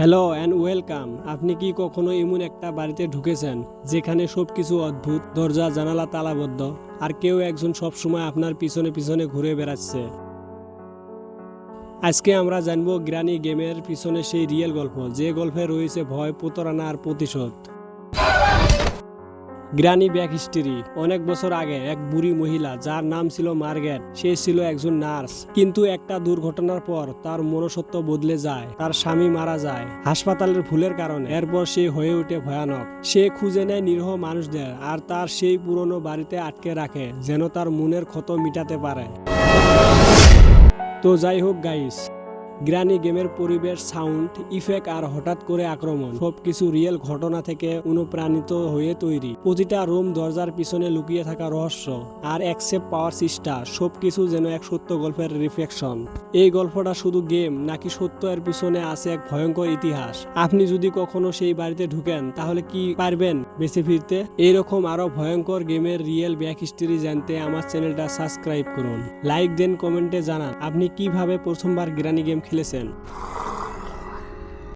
Hello and welcome আপনি কি কখনো এমন একটা বাড়িতে ঢুকেছেন যেখানে সব কিছু অদ্ভুত, দরজা, জানালা তালাবদ্ধ, আর কেউ একজন সবসময় আপনার পিছনে পিছনে ঘুরে বেড়াচ্ছে? আজকে আমরা জানব গ্রানি গেমের পিছনে সেই রিয়েল গল্প, যে গল্পে রয়েছে ভয়, প্রতারণা আর প্রতিশোধ। Granny back history. অনেক বছর আগে এক বুড়ি মহিলা, যার নাম ছিল মার্গেট, সে ছিল একজন নার্স। কিন্তু একটা দুর্ঘটনার পর তার মনসত্ব বদলে যায়, তার স্বামী মারা যায়, হাসপাতালের ভুলের কারণে। এরপর সে হয়ে ওঠে ভয়ানক। সে খুঁজে নেয় নিরহ মানুষদের আর তার সেই পুরনো বাড়িতে আটকে রাখে, যেন তার মনের ক্ষত মিটাতে পারে। তো যাই হোক গাইস গ্রানি গেমের পরিবেশ, সাউন্ড, ইফেক্ট আর হঠাৎ করে আক্রমণ, সবকিছু রিয়েল ঘটনা থেকে অনুপ্রাণিত হয়ে তৈরি। প্রতিটা রুম দরজার পিছনে লুকিয়ে থাকা রহস্য আর অ্যাকসেপ্ট পাওয়ার চেষ্টা সবকিছু যেন এক সত্য গল্পের রিফ্লেকশন। এই গল্পটা শুধু গেম নাকি সত্য এর পিছনে আছে এক ভয়ঙ্কর ইতিহাস? আপনি যদি কখনো সেই বাড়িতে ঢুকেন, তাহলে কি পারবেন? বেঁচে ফিরতে। এইরকম আরও ভয়ঙ্কর গেমের রিয়েল ব্যাক হিস্ট্রি জানতে আমার চ্যানেলটা সাবস্ক্রাইব করুন। লাইক দেন, কমেন্টে জানান, আপনি কীভাবে প্রথমবার গ্রানি গেম খেলেছেন?